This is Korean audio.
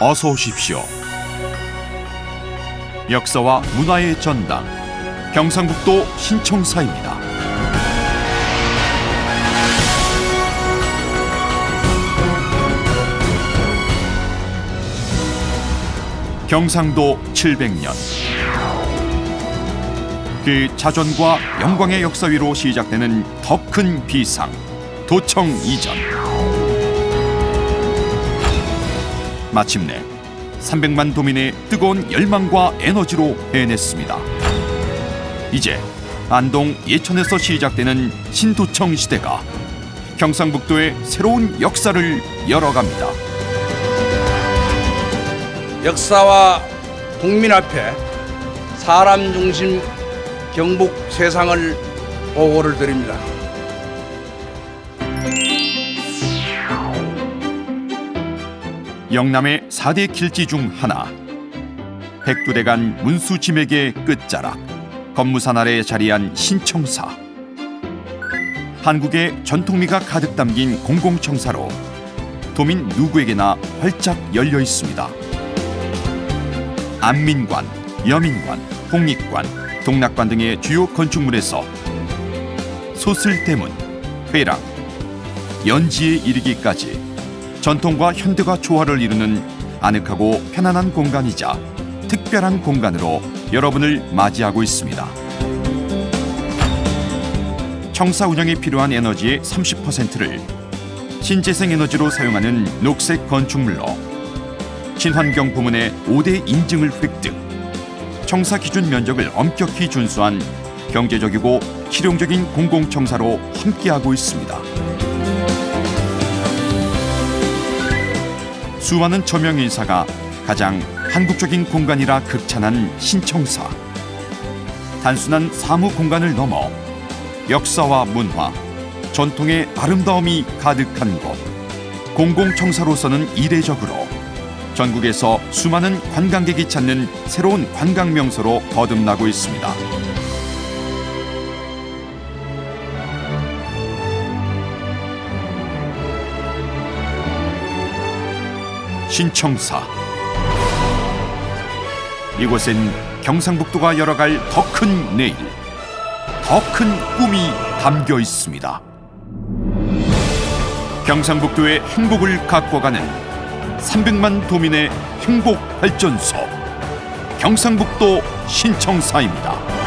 어서 오십시오. 역사와 문화의 전당 경상북도 신청사입니다. 경상도 700년 그 자전과 영광의 역사 위로 시작되는 더 큰 비상 도청 이전 마침내 300만 도민의 뜨거운 열망과 에너지로 해냈습니다. 이제 안동 예천에서 시작되는 신도청 시대가 경상북도의 새로운 역사를 열어갑니다. 역사와 국민 앞에 사람 중심 경북 세상을 보고를 드립니다. 영남의 4대 길지 중 하나. 백두대간 문수지맥의 끝자락 건무산 아래에 자리한 신청사. 한국의 전통미가 가득 담긴 공공청사로 도민 누구에게나 활짝 열려 있습니다. 안민관, 여민관, 홍익관, 동락관 등의 주요 건축물에서 소슬대문, 회랑, 연지에 이르기까지 전통과 현대가 조화를 이루는 아늑하고 편안한 공간이자 특별한 공간으로 여러분을 맞이하고 있습니다. 청사 운영에 필요한 에너지의 30%를 신재생 에너지로 사용하는 녹색 건축물로 친환경 부문의 5대 인증을 획득 청사 기준 면적을 엄격히 준수한 경제적이고 실용적인 공공청사로 함께하고 있습니다. 수많은 저명 인사가 가장 한국적인 공간이라 극찬한 신청사. 단순한 사무 공간을 넘어 역사와 문화, 전통의 아름다움이 가득한 곳. 공공청사로서는 이례적으로 전국에서 수많은 관광객이 찾는 새로운 관광 명소로 거듭나고 있습니다. 신청사. 이곳엔 경상북도가 열어갈 더 큰 내일 더 큰 꿈이 담겨 있습니다. 경상북도의 행복을 가꿔가는 300만 도민의 행복 발전소 경상북도 신청사입니다